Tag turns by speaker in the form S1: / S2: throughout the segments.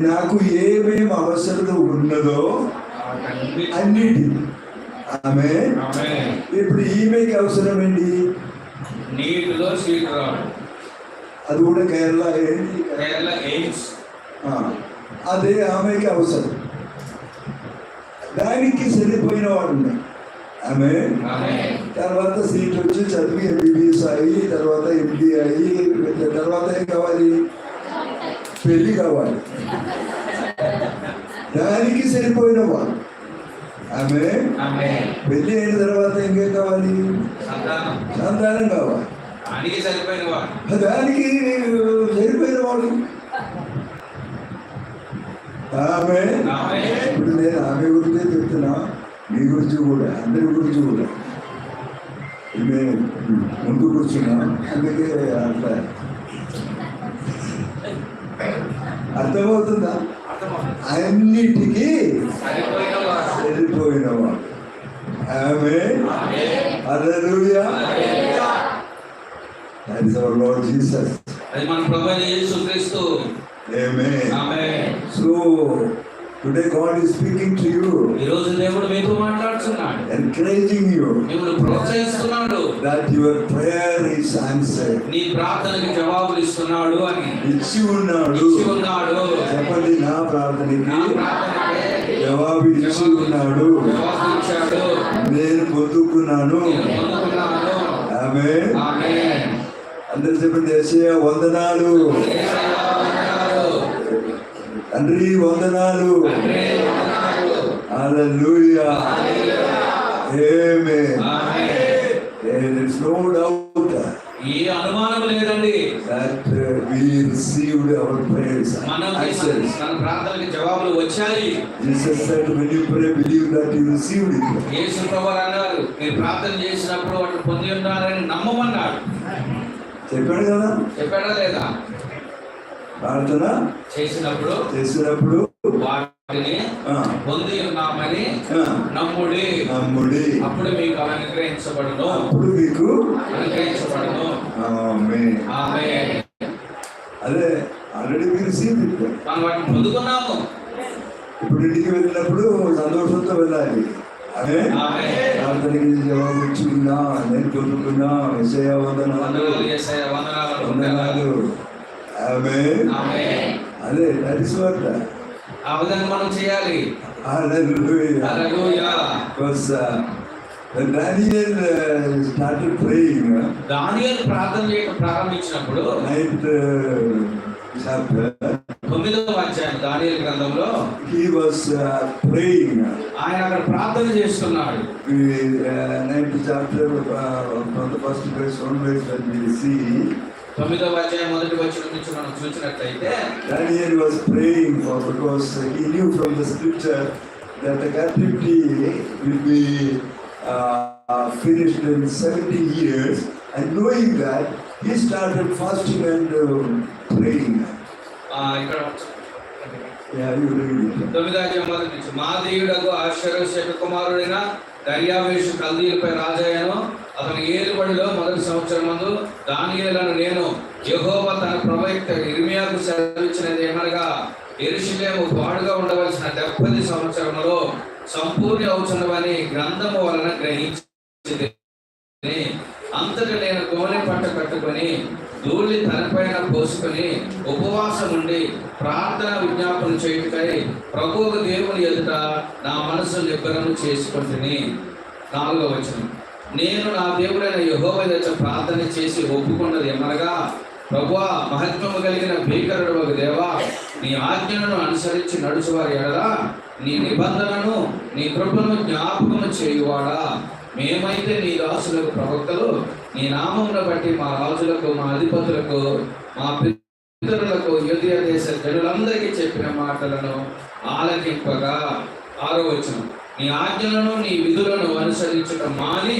S1: నాకు ఏమేం అవసరం ఉన్నదో అన్నిటి. ఆమె. ఇప్పుడు ఈమెకి అవసరం ఏంటి?
S2: నీటిలో
S1: అది కూడా కేరళ
S2: కేరళ ఎయిమ్స్
S1: అదే ఆమెకి అవసరం. దానికి సరిపోయిన వాడు. ఆమె. తర్వాత సీట్ వచ్చి చదివి ఎంబీబీఎస్ అయ్యి తర్వాత ఎండి అయ్యి తర్వాత ఏం కావాలి? పెళ్ళి కావాలి. దానికి సరిపోయిన వాడు. ఆమె. పెళ్ళి అయిన తర్వాత ఇంకేం కావాలి?
S2: సంతానం.
S1: కావాలి.
S2: దానికి సరిపోయిన వాడు.
S1: వాడు. ఆమె. ఇప్పుడు నేను ఆమె గురించే చెప్తున్నా. మీ గురించి కూడా అందరి గురించి కూడా. ముందు కూర్చున్నా. అందుకే అట్లా అర్థమవుతుందా. అన్నిటికీ
S2: వాడు
S1: ఆమె హల్లెలూయా That is our Lord Jesus.
S2: అది మన యేసుక్రీస్తు. ఆమేన్.
S1: So today God is speaking to you,
S2: ఈ రోజు దేవుడు మీతో మాట్లాడుతున్నాడు.
S1: encouraging you
S2: మిమ్మల్ని ప్రోత్సహిస్తున్నాడు.
S1: that your prayer is answered.
S2: నీ ప్రార్థనకి జవాబులు ఇస్తున్నాడు అని.
S1: ఇచ్చి ఉన్నాడు.
S2: ఇచ్చి ఉన్నాడు.
S1: చెప్పండి నా ప్రార్థనకి జవాబు ఇచ్చి ఉన్నాడు. నేను పొందుకున్నాను.
S2: నేను పొందుకున్నాను.
S1: ఆమె. అందరు చెప్పండి వందనాలు. తండ్రి వందనాలు.
S2: ఈ అనుమానం లేదండి.
S1: Uh,
S2: మనం. మన ప్రార్థనకి జవాబులు వచ్చాయి. యేసు అన్నారు మీరు ప్రార్థన చేసినప్పుడు వాటిని పొంది ఉన్నారని నమ్మమన్నాడు.
S1: చెప్పాడు కదా?
S2: చెప్పాడా లేదా?
S1: ప్రార్థన
S2: చేసినప్పుడు
S1: చేసినప్పుడు
S2: వాటిని పొంది ఉన్నామని నమ్ముడి.
S1: నమ్ముడి.
S2: అప్పుడు మీకు అనుగ్రహించబడును.
S1: అప్పుడు మీకు
S2: అనుగ్రహించబడును.
S1: ఆమేన్.
S2: ఆమె
S1: అదే ఆల్రెడీ మీరు రిసీవ్ ఇట్
S2: మనం వాటిని పొందుకున్నాము.
S1: ఇప్పుడు ఇంటికి వెళ్ళినప్పుడు సంతోషంతో వెళ్ళాలి. అదే
S2: ఆమె
S1: ప్రార్థనకి జవాబు ఇచ్చుకున్నా నేను పొందుకున్నా. విషయ వందనాలు.
S2: వందనాలు.
S1: అదే దట్ వాట్
S2: ఆ విధంగా మనం చేయాలి
S1: uh, uh, started praying, uh,
S2: దానియేలు ప్రార్థన చేయడం ప్రారంభించినప్పుడు
S1: uh, chapter,
S2: తొమ్మిదవ అధ్యాయం దానియేలు గ్రంథంలో
S1: he was uh, praying.
S2: ఆయన అక్కడ ప్రార్థన చేస్తున్నాడు
S1: uh, ninth chapter, uh, from the first verse
S2: తొమ్మిదవ అధ్యాయం మొదటి వచ్చిన నుంచి మనం చూసినట్లయితే
S1: Daniel was praying for because he knew from the scripture that the captivity will be uh, finished in 70 years, and knowing that, he started fasting and uh, praying.
S2: ఇక్కడ
S1: Yeah, you read it.
S2: తొమ్మిదో అధ్యాయం మొదటి నుంచి మా దేవుడకు ఆశ్చర్యశేఖ కుమారుడైన దర్యావేషు కల్దీలపై రాజాయను అతని ఏలుబడిలో సంవత్సరం ముందు దానియేలను నేను యహోవ తన ప్రవక్త ఇర్మియాకు సెలవిచ్చినది ఏమనగా ఎరుషులేము పాడుగా ఉండవలసిన డెబ్బది సంవత్సరంలో సంపూర్ణ అవుతున్నవని గ్రంథము వలన గ్రహించింది. అంతటి నేను గోనె పట్ట కట్టుకొని ధూళి తనపైన పోసుకొని ఉపవాసం ఉండి ప్రార్థన విజ్ఞాపన చేయుటకై ప్రభువు దేవుని ఎదుట నా మనసు నిబ్బరము చేసుకుంటుని. నాలుగో వచనం. నేను నా దేవుడైన యెహోవా ఎదుట ప్రార్థన చేసి ఒప్పుకున్నది ఏమనగా ప్రభువా మహత్వము కలిగిన భీకరుడు ఒక దేవా నీ ఆజ్ఞలను అనుసరించి నడుచువారి ఎడలా నీ నిబంధనను నీ కృపను జ్ఞాపకము చేయువాడా? మేమైతే నీ దాసులకు ప్రవక్తలు. నీ నామమును బట్టి మా రాజులకు మా అధిపతులకు మా పితరులకు యుద్ధ దేశ జనులందరికీ చెప్పిన మాటలను ఆలకింపగా. ఆరో నీ ఆజ్ఞలను నీ విధులను అనుసరించటం మాని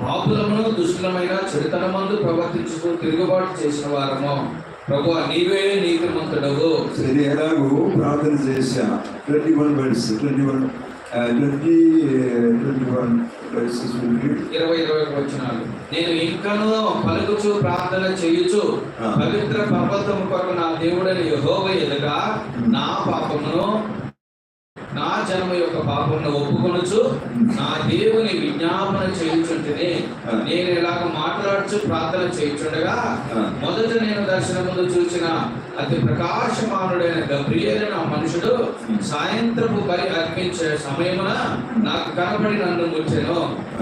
S2: పాపులమును దుష్టులమైన చెడుతనమందు ప్రవర్తించుతూ తిరుగుబాటు చేసిన వారము. ప్రభు నీవే నీతిమంతుడవు.
S1: సరే ఎలాగో ప్రార్థన చేశా. Twenty one words twenty one twenty twenty one
S2: ఇరవై ఇరవై నేను ఇంకనూ పలుకుచు ప్రార్థన చేయుచు. పవిత్ర పర్వతము కొరకు నా దేవుడని యెహోవా ఎదుట నా పాపమును నా జన్మ యొక్క పాపమును ఒప్పుకొనుచు నా దేవుని విజ్ఞాపన చేయుచుంటిని. నేను ఇలాగ మాట్లాడుచు ప్రార్థన చేయుచుండగా. మొదట నేను దర్శనముందు చూసిన అతి ప్రకాశమానుడైన గబ్రియలు నా మనుషుడు సాయంత్రపు బలి అర్పించే సమయమున నాకు కనబడి నన్ను ముచ్చెను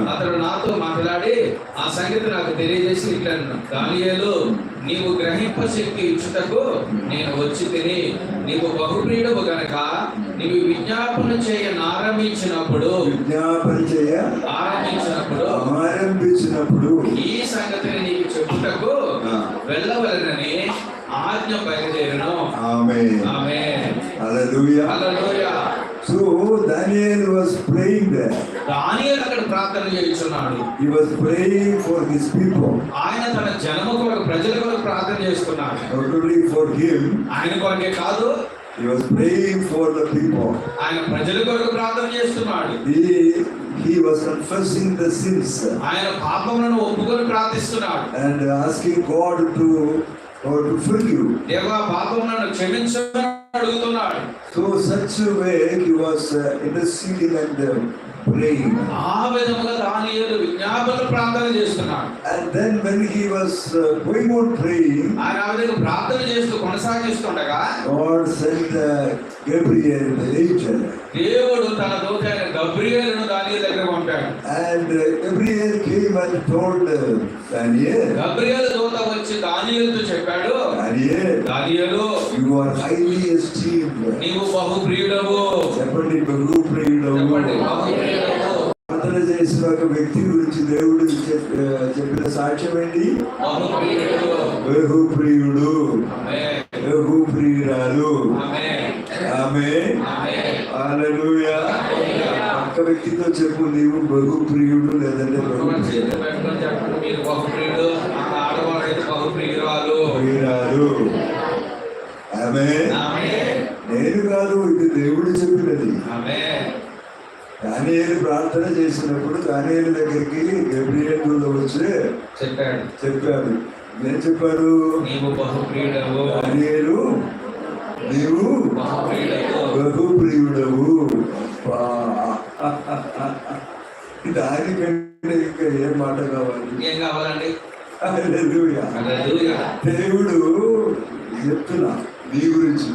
S2: అతడు నాతో మాట్లాడి ఆ సంగతి నాకు తెలియజేసి ఇట్లా దానియేలు నీవు గ్రహింప శక్తి ఇచ్చుటకు నేను వచ్చి తిని నీవు బహుప్రియుడవు గనక నీవు విజ్ఞాపన చేయ ఆరంభించినప్పుడు
S1: విజ్ఞాపన చేయ
S2: ఆరంభించినప్పుడు
S1: ఆరంభించినప్పుడు
S2: ఈ సంగతిని నీకు చెప్పుటకు. వెళ్ళవలనని ఆజ్ఞ బయలుదేరను.
S1: ఆమె
S2: ఆమె
S1: హల్లెలూయా. So Daniel was praying there.
S2: దానియేలు అక్కడ ప్రార్థన చేయించున్నాడు.
S1: He was praying for his people,
S2: ఆయన తన జనము కొరకు ప్రజల కొరకు ప్రార్థన చేస్తున్నాడు.
S1: Not only for him,
S2: ఆయన కొరకే కాదు
S1: he was praying for the people.
S2: ఆయన ప్రజల కొరకు ప్రార్థన చేస్తున్నాడు
S1: He, he was confessing the sins
S2: ఆయన పాపములను ఒప్పుకొని ప్రార్థిస్తున్నాడు
S1: and asking God to, or to forgive.
S2: దేవా పాపములను క్షమించమని అడుగుతున్నాడు
S1: So such a way he was uh, interceding and uh, praying.
S2: ఆ విధముగా ప్రార్థన చేస్తున్నాడు.
S1: And then when he was uh, going on praying,
S2: ఆయన ఆ విధంగా ప్రార్థన చేస్తూ కొనసాగిస్తుండగా
S1: God sent uh, Gabriel, the angel.
S2: దేవుడు తన దూత అయిన గబ్రియేలును దానియేలు దగ్గర పంపాడు.
S1: And uh, Gabriel came and told uh, Daniel,
S2: Gabriel దూత వచ్చి దానియేలుతో చెప్పాడు
S1: Daniel,
S2: దానియేలు
S1: you are highly esteemed.
S2: నీవు బహు ప్రియుడవు
S1: చెప్పండి బహు ప్రియుడవు
S2: చెప్పండి బహు ప్రియుడవు
S1: ప్రార్థన చేసిన ఒక వ్యక్తి గురించి దేవుడు చెప్- చెప్పిన సాక్ష్యం ఏంటి?
S2: ప్రియుడు
S1: ప్రియురాలు. ఆమె. పక్క వ్యక్తితో చెప్పు నీవు బహు ప్రియుడు లేదంటే బహు
S2: ప్రియురాలు
S1: ఆమె. నేను కాదు ఇది దేవుడు చెప్పినది. దానియేలు ప్రార్థన చేసినప్పుడు దానియేలు దగ్గరికి గబ్రియల్ దూత వచ్చి
S2: చెప్పాడు.
S1: చెప్పారు ఏం చెప్పారు దానియేలు నీవు
S2: బహు ప్రియుడవు
S1: బహు ప్రియుడవు అబ్బా. దానికంటే ఇంకా ఏం మాట కావాలి?
S2: కావాలండి.
S1: దేవుడు చెప్తున్నా నీ గురించి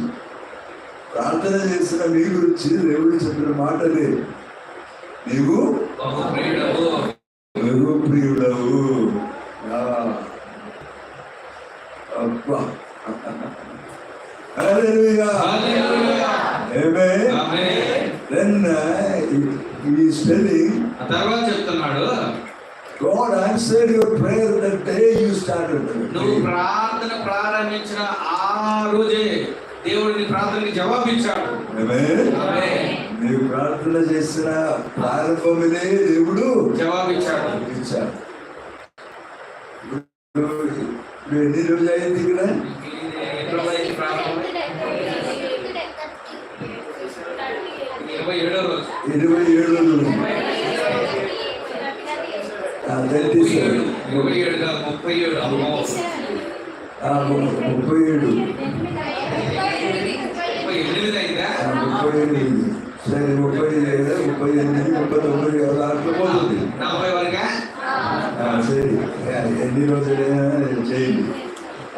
S1: ప్రార్థన చేసిన నీ గురించి దేవుడు చెప్పిన మాటలే. నీవు
S2: బహు ప్రియుడవు
S1: బహు ప్రియుడవు ఆ. అబ్బా హల్లెలూయా.
S2: హల్లెలూయా.
S1: Amen.
S2: Amen.
S1: Then he, he is telling,
S2: ఆ తర్వాత చెప్తున్నాడు
S1: God answered your prayer the day you started.
S2: నువ్వు ప్రార్థన ప్రారంభించిన ఆ రోజే దేవుడు నీ ప్రార్థనకి జవాబిచ్చాడు
S1: Amen.
S2: ఆమేన్.
S1: నీవు ప్రార్థన చేసిన ప్రారంభములే దేవుడు
S2: జవాబిచ్చాడు.
S1: ఇచ్చాడు. ఎన్ని రోజులు అయింది ఇక్కడ?
S2: ఇరవై ఏడో రోజు.
S1: ఇరవై ఏడు రోజులు
S2: ముప్పై ఏడు ముప్పై ఏడు.
S1: ముప్పై ఏడు.
S2: ముప్పై ఎనిమిది.
S1: సరే ముప్పై ఏడు ముప్పై ఎనిమిది ముప్పై తొమ్మిది దాంట్లో పోతుంది.
S2: నలభై వరకా?
S1: ఆ, సరే. ఎన్ని రోజులైనా చేయండి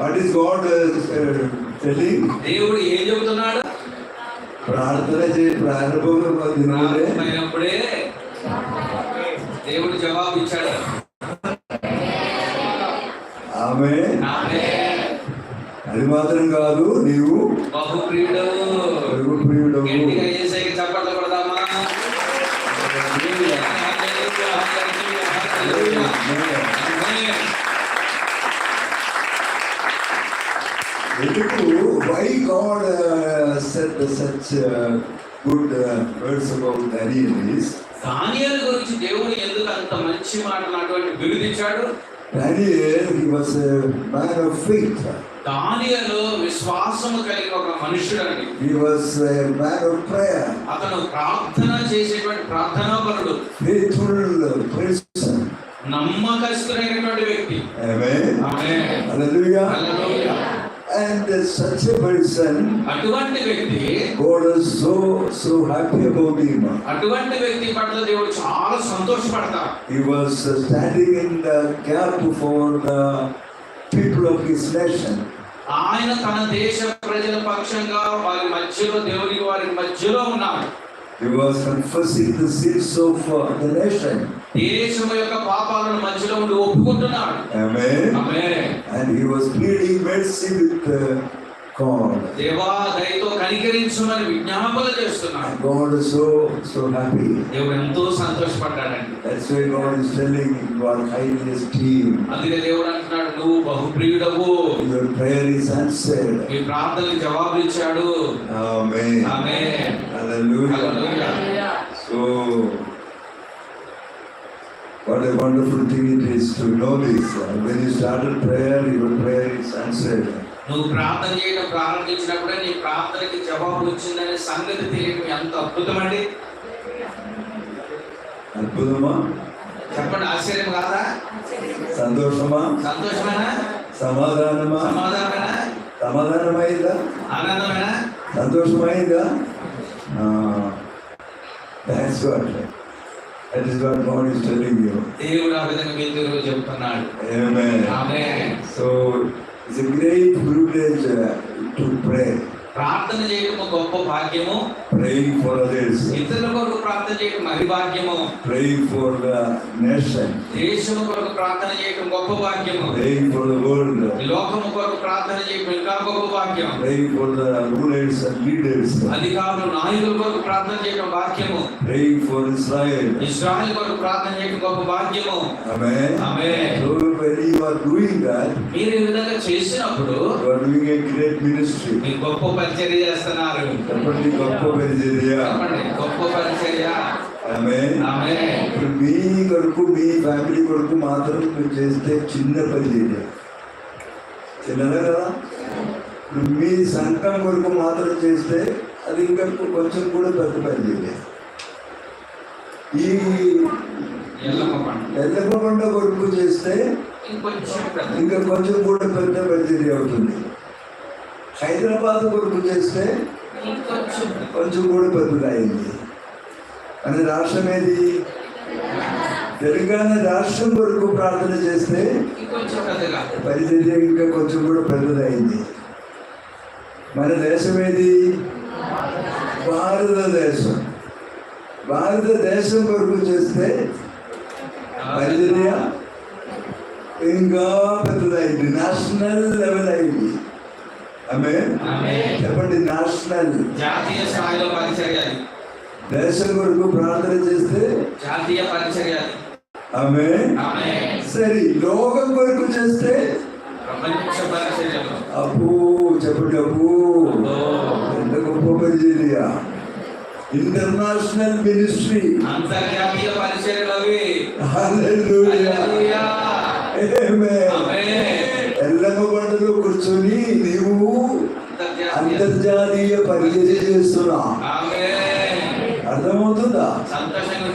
S1: వాట్ ఈస్ గాడ్ టెలింగ్
S2: దేవుడు ఏం చెబుతున్నాడు?
S1: ప్రార్థన చే ప్రారంభంలో దినములే
S2: ప్రారంభమైనప్పుడే దేవుడు. జవాబు ఇచ్చాడు
S1: ఆమె. అది మాత్రం కాదు నీవు
S2: బహు ప్రియుడవు
S1: పరుగు ప్రియుడవు
S2: గట్టిగా ఏసైకి చప్పట్లు కొడదామా? హల్లెలూయా, హల్లెలూయా, హల్లెలూయా, హల్లెలూయా. ఆమేన్.
S1: ఎందుకు? Why God set such good words about Daniel is
S2: దానియేలు గురించి దేవుడు ఎందుకు అంత మంచి మాటలు అటువంటి బిరుదిచ్చాడు?
S1: Daniel he was a man of faith
S2: దానియేలు విశ్వాసము కలిగిన ఒక మనుషుడండి
S1: he was a man of prayer
S2: అతను ప్రార్థన చేసేటువంటి ప్రార్థనాపరుడు
S1: ఫెయిత్ఫుల్ పర్సన్
S2: నమ్మకస్తుడైనటువంటి వ్యక్తి
S1: Amen.
S2: Amen.
S1: Hallelujah.
S2: Hallelujah.
S1: And such a person,
S2: అటువంటి వ్యక్తి
S1: God is so so happy about him.
S2: అటువంటి వ్యక్తి పట్ల దేవుడు చాలా సంతోషపడతాడు
S1: He was standing in the gap for the people of his nation.
S2: ఆయన తన దేశ ప్రజల పక్షంగా వారి మధ్యలో దేవునికి వారి మధ్యలో ఉన్నాడు
S1: He was confessing the sins of uh, the nation.
S2: దేశం యొక్క పాపాలను మధ్యలో ఉండి ఒప్పుకుంటున్నాడు
S1: Amen.
S2: Amen.
S1: And he was pleading mercy with uh, God.
S2: దేవా దయతో కనికరించమని విజ్ఞాపన చేస్తున్నాడు
S1: And God is so so happy.
S2: దేవుడు ఎంతో సంతోషపడ్డాడండి
S1: That's why God is telling you are highly esteemed.
S2: అందుకే దేవుడు అంటున్నాడు నువ్వు బహుప్రియుడవు
S1: Your prayer is answered.
S2: మీ ప్రార్థనకి జవాబు ఇచ్చాడు
S1: Amen.
S2: ఆమె
S1: Hallelujah. So, what a wonderful thing it is to know this. Uh, When you started prayer, your prayer is answered.
S2: నువ్వు ప్రార్థన చేయడం ప్రారంభించినప్పుడే నీ ప్రార్థనకి జవాబు వచ్చిందనే సంగతి తెలియడం ఎంత అద్భుతమండి
S1: అద్భుతమా?
S2: చెప్పండి ఆశ్చర్యం కాదా?
S1: సంతోషమా?
S2: సంతోషమేనా?
S1: సమాధానమా?
S2: సమాధానమేనా?
S1: సమాధానమైందా?
S2: ఆనందమేనా?
S1: సంతోషమైందా? That's what that is what God is telling you
S2: దేవుడు ఆ విధంగా మీతో చెప్తున్నాడు.
S1: ఆమేన్
S2: ఆమె
S1: so it's a great privilege to pray
S2: ప్రార్థన చేయడం గొప్ప భాగ్యము.
S1: ప్రేయింగ్ ఫర్ అదర్స్
S2: ఇతరుల కొరకు ప్రార్థన చేయడం మరి భాగ్యము.
S1: Praying for the nation,
S2: దేశము కొరకు ప్రార్థన చేయడం గొప్ప భాగ్యము.
S1: For the world,
S2: ఈ లోకము కొరకు ప్రార్థన చేయడం ఇంకా గొప్ప భాగ్యం.
S1: Praying for the rulers and leaders,
S2: అధికారులు నాయకుల కొరకు ప్రార్థన చేయడం భాగ్యము.
S1: Praying for Israel.
S2: ఇస్రాయల్ కొరకు ప్రార్థన చేయడం గొప్ప భాగ్యము.
S1: Amen.
S2: ఆమె
S1: So when you are doing that,
S2: మీరు ఈ విధంగా చేసినప్పుడు
S1: are doing a great ministry.
S2: మీరు గొప్ప పరిచర్య చేస్తున్నారు.
S1: చెప్పండి గొప్ప పరిచర్య.
S2: చెప్పండి గొప్ప పరిచర్య.
S1: ఇప్పుడు మీ కొరకు మీ ఫ్యామిలీ కొరకు మాత్రం మీరు చేస్తే చిన్న పరిచర్య. చిన్నదే కదా? మీ సంఘం కొరకు మాత్రం చేస్తే అది ఇంకా కొంచెం కూడా పెద్ద పరిచర్య. ఈ
S2: ఎల్లమ్మ
S1: ఎల్లకొండ కొరకు చేస్తే ఇంకా కొంచెం కూడా పెద్ద పరిచర్య అవుతుంది. హైదరాబాద్ కొరకు చేస్తే. కొంచెం కూడా పెద్దగా అయింది. మన రాష్ట్రం ఏది? తెలంగాణ రాష్ట్రం కొరకు ప్రార్థన చేస్తే పరిచర్య ఇంకా కొంచెం కూడా పెద్దదైంది మన దేశం ఏది? భారతదేశం. భారతదేశం కొరకు చేస్తే పరిచర్య ఇంకా పెద్దదైంది నేషనల్ లెవెల్ అయింది. ఆమె. చెప్పండి నేషనల్
S2: జాతీయ స్థాయిలో పరిచర్య.
S1: దేశం కొరకు ప్రార్థన చేస్తే?
S2: జాతీయ పరిచర్య.
S1: ఆమె. సరే లోకం కొరకు చేస్తే?
S2: ప్రపంచ
S1: అప్పు చెప్పండి అప్పు ఎంత గొప్ప పరిచర్య. ఇంటర్నేషనల్ మినిస్ట్రీ
S2: అంతర్జాతీయ పరిచర్యలు అవి.
S1: హల్లెలూయా
S2: హల్లెలూయా.
S1: ఆమేన్.
S2: ఆమేన్.
S1: ఎల్లమ్మ బండలో కూర్చొని నీవు
S2: అంతర్జాతీయ
S1: పరిచర్య చేస్తున్నా. అర్థమవుతుందా?
S2: సంతోషంగా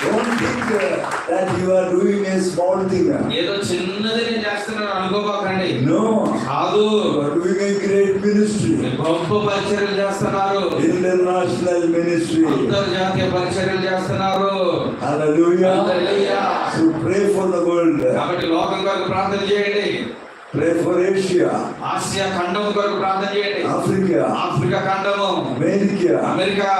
S1: think uh, that you are doing a small thing.
S2: ఏదో చిన్నది నేను చేస్తున్నాను అనుకోబాకండి
S1: No,
S2: కాదు
S1: you are doing a great ministry,
S2: గొప్ప పరిచర్యలు చేస్తున్నారు
S1: international ministry.
S2: అంతర్జాతీయ పరిచర్యలు చేస్తున్నారు
S1: Hallelujah.
S2: Hallelujah.
S1: So pray for the world,
S2: కాబట్టి లోకం కొరకు ప్రార్థన చేయండి
S1: pray for Asia,
S2: ఆసియా ఖండం కొరకు ప్రార్థన చేయండి
S1: Africa,
S2: ఆఫ్రికా ఖండము
S1: America,
S2: అమెరికా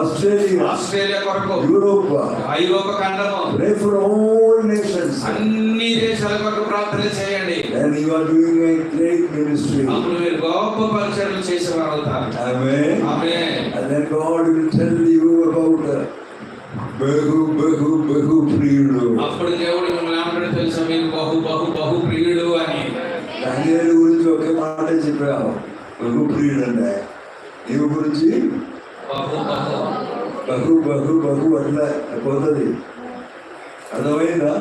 S1: Australia,
S2: ఆస్ట్రేలియా కొరకు
S1: Europe.
S2: ఐరోపా ఖండము
S1: Pray for all nations.
S2: అన్ని దేశాల కొరకు ప్రార్థన చేయండి
S1: And you are doing a great ministry.
S2: అప్పుడు మీరు గొప్ప పరిచర్యలు చేసేవారు అవుతారు
S1: Amen.
S2: ఆమె
S1: And then God will tell you about uh, Behu, Behu, Behu Priyudu.
S2: అప్పుడు దేవుడు మిమ్మల్ని ఏమంటాడో తెలుసా మీరు బహు బహు బహు ప్రియుడు అని
S1: దానియేలు గురించి మాట చెప్పావు బహు ప్రియుడు అంటే నీవు గురించి?
S2: బహు బహు
S1: బహు అట్లా పోతుంది. అర్థమైందా?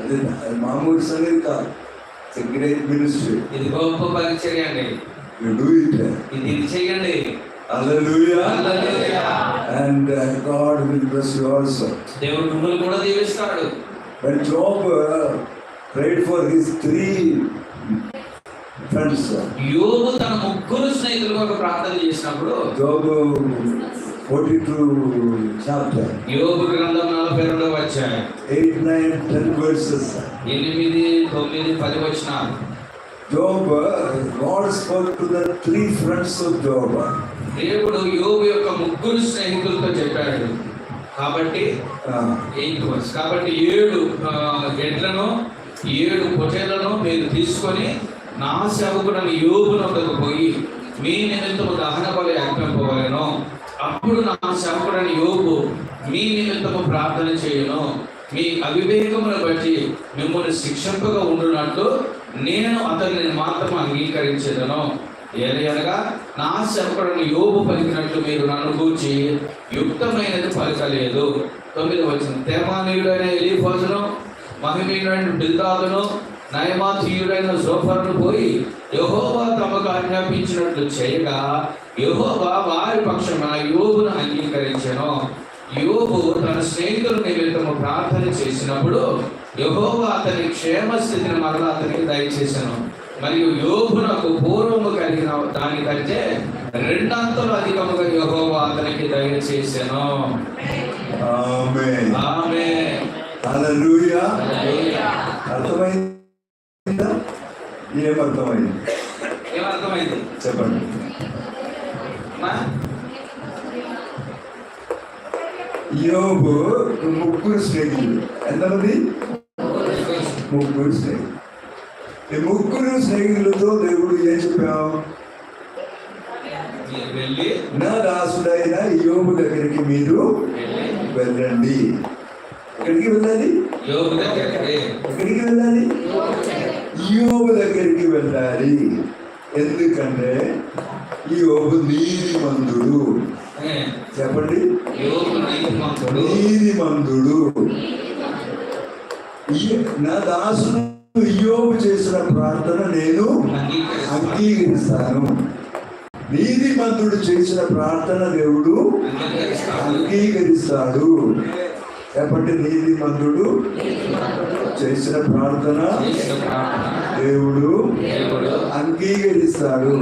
S1: అది అది మామూలు సంగతి కాదు. ఇట్స్ గ్రేట్ మినిస్ట్రీ
S2: ఇది గొప్ప పరిచర్య అండి.
S1: డూ ఇట్
S2: ఇది చేయండి.
S1: Hallelujah.
S2: Hallelujah.
S1: And uh, God will bless you also.
S2: దేవుడు మిమ్మల్ని కూడా దీవిస్తాడు.
S1: When Job uh, prayed for his three friends,
S2: యోగు తన ముగ్గురు స్నేహితుల కొరకు ప్రార్థన చేసినప్పుడు
S1: Job 42 chapter,
S2: యోగు గ్రంథం నలభై రెండవ వచ్చాయి
S1: 8, 9, 10 verses.
S2: ఎనిమిది తొమ్మిది పది వచ్చినారు
S1: uh, God spoke to the three friends of Job.
S2: దేవుడు యోగు యొక్క ముగ్గురు స్నేహితులతో చెప్పాడు. కాబట్టి ఎయిత్ వర్స్. కాబట్టి ఏడు ఎడ్లను ఏడు పొటేళ్ళను మీరు తీసుకొని నా సేవకుడని యోగునొద్దకు పోయి మీ నిమిత్తము దహన బలి అర్పింపవలను. అప్పుడు నా సేవకుడని యోగు మీ నిమిత్తము ప్రార్థన చేయను. మీ అవివేకమును బట్టి మిమ్మల్ని శిక్షింపగా ఉండునట్లు నేను అతనిని మాత్రం అంగీకరించేదను. ఏదనగా నా సేవకుడని యోగు పలికినట్లు మీరు నన్ను గూర్చి యుక్తమైనది పలకలేదు. తొమ్మిది వచ్చిన తేమానీయుడైన ఎలీఫోజును మహిమీయుడైన బిల్దాదును నయమాతీయుడైన జోఫర్ను పోయి యహోవా తమకు ఆజ్ఞాపించినట్లు చేయగా యహోవా వారి పక్షమున యోగును అంగీకరించెను. యోగు తన స్నేహితుల నిమిత్తము ప్రార్థన చేసినప్పుడు యహోవా అతని క్షేమ స్థితిని మరలా అతనికి దయచేసెను. మరియు యోగునకు పూర్వము కలిగిన దానికంటే రెండంతలు అధికముగా యహోవా అతనికి
S1: Hallelujah. అర్థమైందా? ఏమర్థమైంది
S2: ఏమర్థమైంది?
S1: చెప్పండి? యోబు ముగ్గురు స్నేహితులు. ఎంతమంది? ముగ్గురు స్నేహితులు. ఈ ముగ్గురు స్నేహితులతో దేవుడు ఏం చెప్పాం
S2: మీరు వెళ్ళి
S1: నా దాసుడైన యోబు దగ్గరికి మీరు
S2: వెళ్ళి
S1: వెళ్ళండి. ఎక్కడికి వెళ్ళాలి?
S2: యోగు
S1: ఎక్కడికి వెళ్ళాలి? యోబు దగ్గరికి వెళ్ళాలి. ఎందుకంటే యోబు నీతిమంతుడు.
S2: ఏ,
S1: చెప్పండి.
S2: యోగు నీతిమంతుడు.
S1: నీతిమంతుడు. ఈ- నా దాసుడు యోబు చేసిన ప్రార్థన నేను
S2: అంగీకరిస్తాను.
S1: అంగీకరిస్తాను నీతిమంతుడు చేసిన ప్రార్థన దేవుడు
S2: అంగీకరిస్తాడు.
S1: ఎప్పటి నీతి నీతిమంతుడు చేసిన ప్రార్థన దేవుడు అంగీకరిస్తాడు.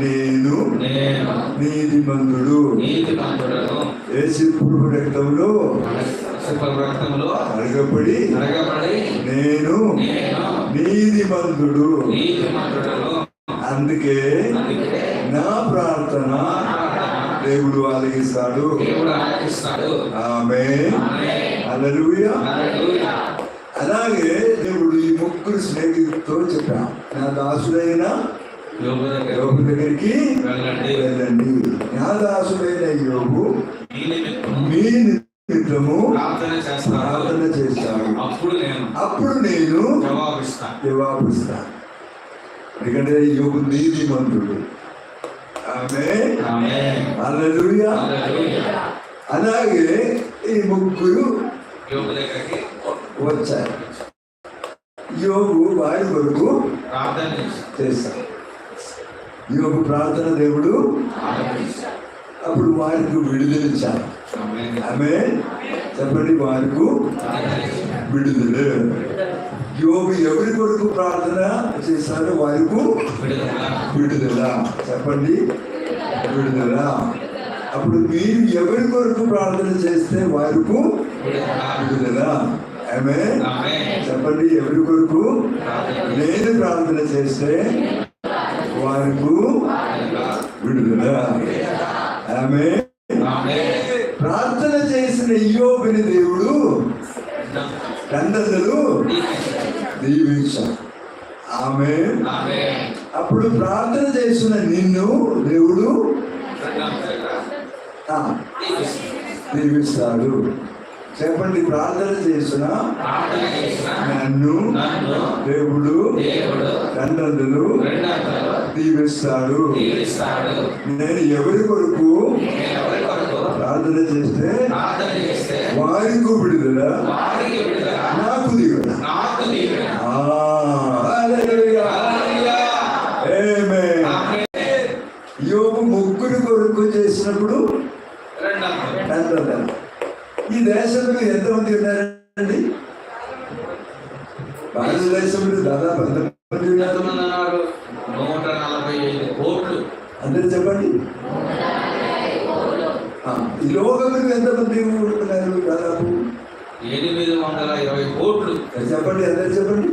S1: నేను
S2: నీతి
S1: నీతిమంతుడు
S2: నీతిమంతుడను
S1: రక్తంలో అడగబడి నేను
S2: నీతి
S1: నీతిమంతుడు అందుకే నా ప్రార్థన దేవుడు ఆలగిస్తాడు ఆమె. అలాగే దేవుడు ఈ ముగ్గురు స్నేహితులతో చెప్పాం. నా దాసుడైన
S2: యోగు దగ్గర
S1: యోగు దగ్గరికి
S2: వెళ్ళండి.
S1: నా దాసుడైన యోగు మీ నిమిత్తము
S2: ప్రార్థన
S1: చేస్తాడు.
S2: అప్పుడు నేను
S1: అప్పుడు నేను
S2: జవాబిస్తాను.
S1: జవాబిస్తాను. ఎందుకంటే యోగు నీతిమంతుడు ఆమె
S2: ఆమేన్.
S1: హల్లెలూయా
S2: హల్లెలూయా.
S1: అలాగే ఈ ముగ్గురు వచ్చారు. యోగు వారి కొరకు చేశారు. యోగు ప్రార్థన దేవుడు. అప్పుడు వారికి విడుదలిచ్చారు. ఆమె చెప్పండి వారికి. విడుదల. యోగు ఎవరి కొరకు ప్రార్థన చేశారో వారికి
S2: విడుదల.
S1: చెప్పండి విడుదల అప్పుడు మీరు ఎవరి కొరకు ప్రార్థన చేస్తే వారికి
S2: విడుదల.
S1: ఆమె. చెప్పండి ఎవరి కొరకు నేను ప్రార్థన చేస్తే వారికి
S2: విడుదల.
S1: ఆమె. ప్రార్థన చేసిన యోగుని దేవుడు దండలు దీవించారు ఆమె. అప్పుడు ప్రార్థన చేసిన నిన్ను దేవుడు. దీవిస్తాడు చెప్పండి ప్రార్థన చేసిన నన్ను దేవుడు దండలు దీవిస్తాడు నేను ఎవరి కొరకు ప్రార్థన చేస్తే వారికి విడుదల దర్శకుడు ఈ దేశంలో ఎంతమంది ఉన్నారండి? భారతదేశంలో దాదాపు ఎంతమంది ఉన్నారు? అందరు చెప్పండి. ఈ లోకంలో ఎంతమంది ఉంటున్నారు దాదాపు?
S2: ఎనిమిది వందల ఇరవై కోట్లు
S1: చెప్పండి అందరు చెప్పండి.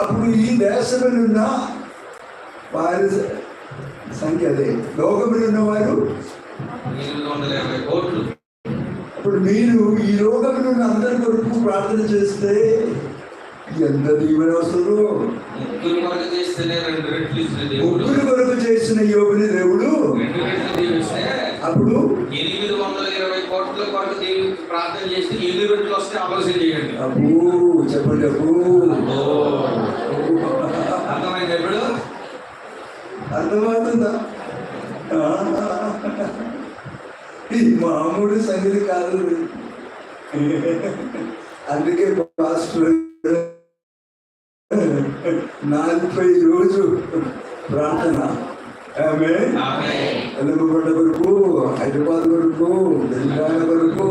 S1: అప్పుడు ఈ దేశంలో వారి సంఖ్య అదే. లోకంలో ఉన్న వారు
S2: ఎనిమిది వందల ఇరవై కోట్లు.
S1: ఇప్పుడు మీరు ఈ లోకంలో ఉన్న అందరి కొరకు ప్రార్థన చేస్తే ఎంత దీవెన వస్తుందో
S2: ముగ్గురు కొరకు దేవుడు.
S1: చేసిన యోగుని దేవుడు? అప్పుడు?
S2: ఎనిమిది వందల ఇరవై కోట్ల కొరకు దేవుడికి ప్రార్థన ఎన్ని రెట్లు వస్తే ఆలోచన చేయండి.
S1: అబ్బూ చెప్పండి అబ్బూ
S2: ఓ, అర్థమైంది ఎప్పుడు
S1: అర్థమవుతుందా? ఈ మామూలు సంగతి కాదు. అందుకే పాస్టర్ నలభై రోజు ప్రార్థన. వెలుగుబండ కొరకు హైదరాబాద్ కొరకు తెలంగాణ కొరకు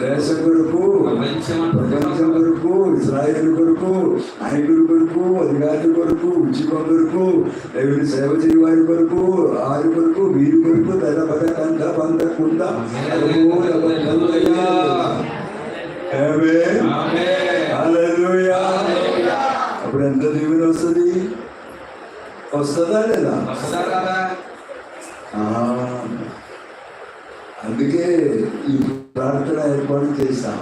S2: దేశం కొరకు, ప్రపంచం
S1: కొరకు ఇస్రాయేల్ కొరకు నాయకుల కొరకు అధికారుల కొరకు ఉద్యోగం కొరకు దేవుని సేవ చేయని వారి కొరకు ఆరి కొరకు వీరి కొరకు తన పద కంద పంద కుంద అప్పుడు ఎంత దీవెన వస్తుంది? వస్తుందా లేదా అందుకే ఈ ప్రార్థన ఏర్పాటు చేశాం.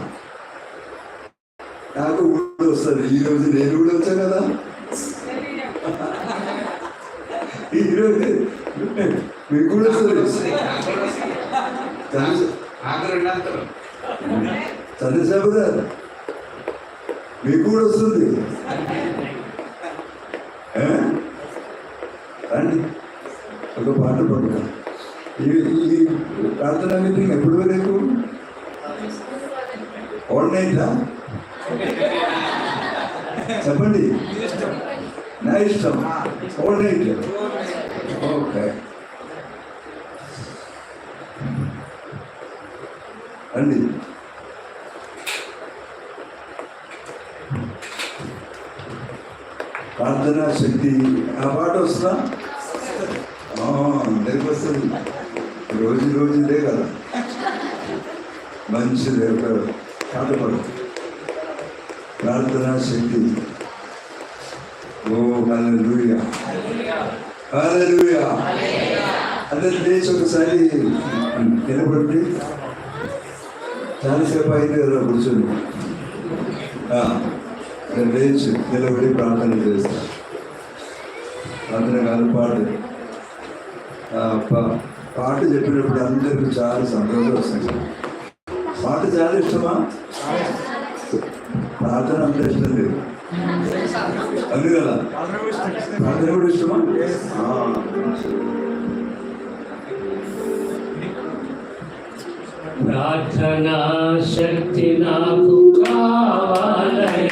S1: నాకు కూడా వస్తుంది. ఈ రోజు నేను కూడా వచ్చాను కదా? ఈ రోజు మీకు కూడా వస్తుంది. చంద్రశేఖర్ గారు మీకు కూడా వస్తుంది? రండి ఒక పాట పడుతుంది ఈ ఈ ప్రార్థన మీటింగ్ ఎప్పుడు వరకు? ఆల్ చెప్పండి. నా ఇష్టం. All okay. రండి ప్రార్థన శక్తి. ఆ పాట వస్తుందా? ఆ, వస్తుంది రోజు రోజు ఇదే కదా. మంచి ఒక పాట పాడు. ప్రార్థనా శక్తి. ఓ హల్లెలూయా. హల్లెలూయా. అందరు లేచి ఒకసారి నిలబడి. చాలాసేపు అయింది కదా కూర్చొని. ఆ, లేచి నిలబడి ప్రార్థన చేస్తాను ప్రార్థన కాదు పాట పాట చెప్పినప్పుడు అందరికీ చాలా సంతోషం వస్తుంది. పాట చాలా ఇష్టమా? ప్రార్థన అంత ఇష్టం లేదు. అందు కదా? ప్రార్థన కూడా ఇష్టమా?
S3: ప్రార్థనా శక్తి నాకు కావాలయా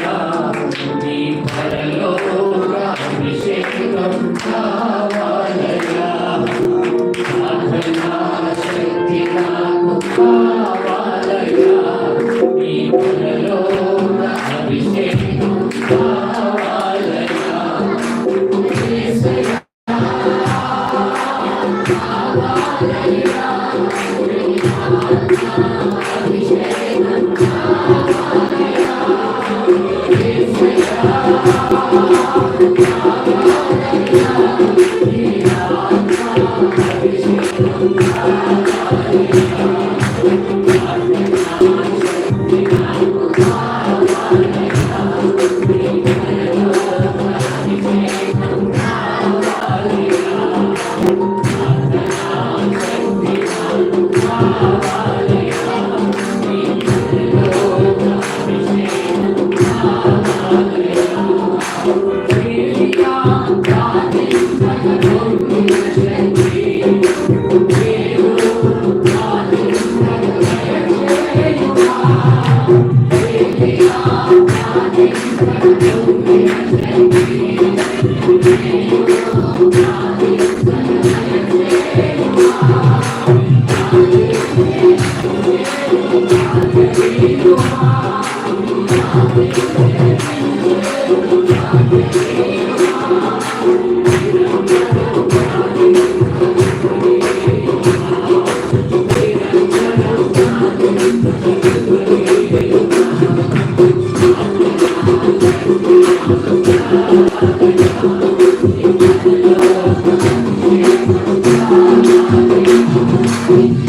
S3: Thank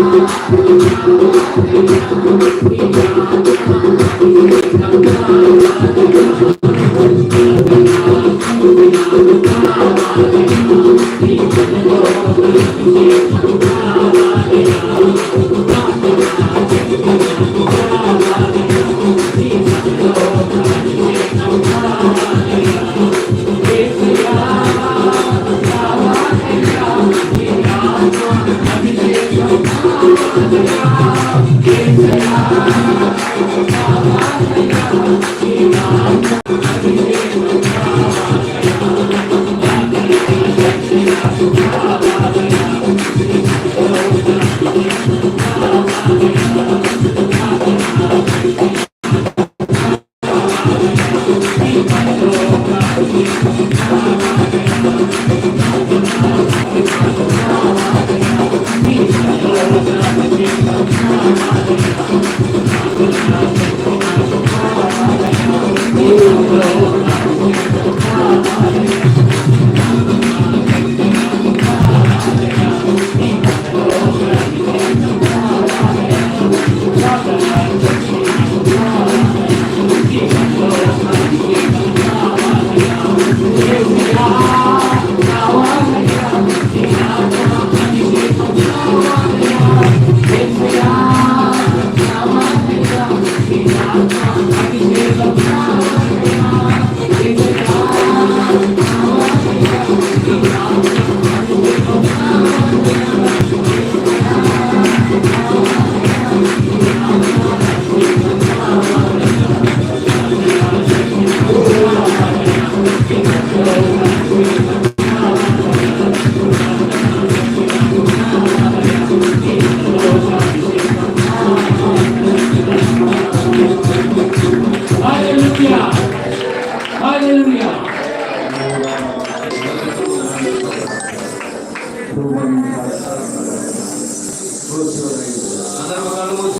S4: Thank you.
S3: Oh,